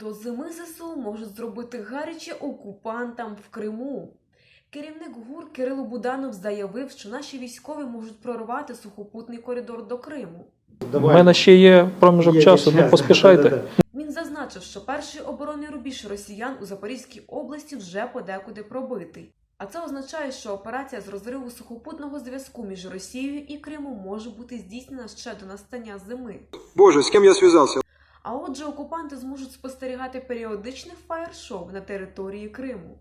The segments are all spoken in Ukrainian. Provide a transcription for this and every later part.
До зими ЗСУ можуть зробити гаряче окупантам в Криму. Керівник ГУР Кирило Буданов заявив, що наші військові можуть прорвати сухопутний коридор до Криму. У мене ще є проміжок Є часу, час, ну поспішайте. Він зазначив, що перший оборонний рубіж росіян у Запорізькій області вже подекуди пробитий. А це означає, що операція з розриву сухопутного зв'язку між Росією і Кримом може бути здійснена ще до настання зими. Боже, с кем я связался? А отже, окупанти зможуть спостерігати періодичне фаєр-шоу на території Криму.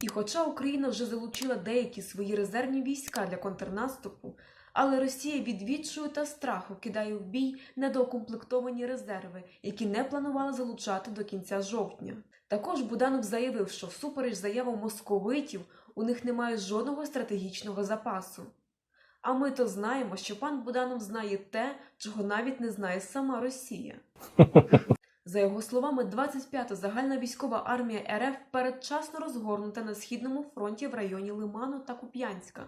І хоча Україна вже залучила деякі свої резервні війська для контрнаступу, але Росія від відчаю та страху кидає в бій недоукомплектовані резерви, які не планували залучати до кінця жовтня. Також Буданов заявив, що всупереч заявам московитів у них немає жодного стратегічного запасу. А ми то знаємо, що пан Буданов знає те, чого навіть не знає сама Росія. За його словами, 25-та загальна військова армія РФ передчасно розгорнута на східному фронті в районі Лиману та Куп'янська.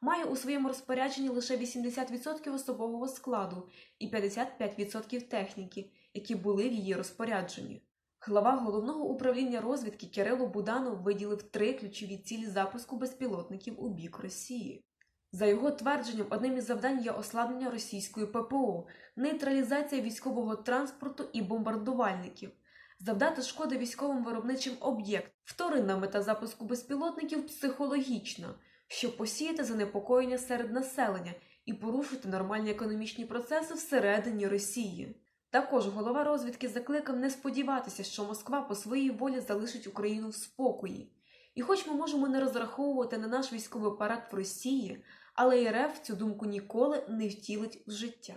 Має у своєму розпорядженні лише 80% особового складу і 55% техніки, які були в її розпорядженні. Глава головного управління розвідки Кирило Буданов виділив три ключові цілі запуску безпілотників у бік Росії. За його твердженням, одним із завдань є ослаблення російської ППО, нейтралізація військового транспорту і бомбардувальників, завдати шкоди військовим виробничим об'єктам. Вторинна мета запуску безпілотників психологічна, щоб посіяти занепокоєння серед населення і порушити нормальні економічні процеси всередині Росії. Також голова розвідки закликав не сподіватися, що Москва по своїй волі залишить Україну в спокої. І хоч ми можемо не розраховувати на наш військовий апарат в Росії, але РФ цю думку ніколи не втілить в життя.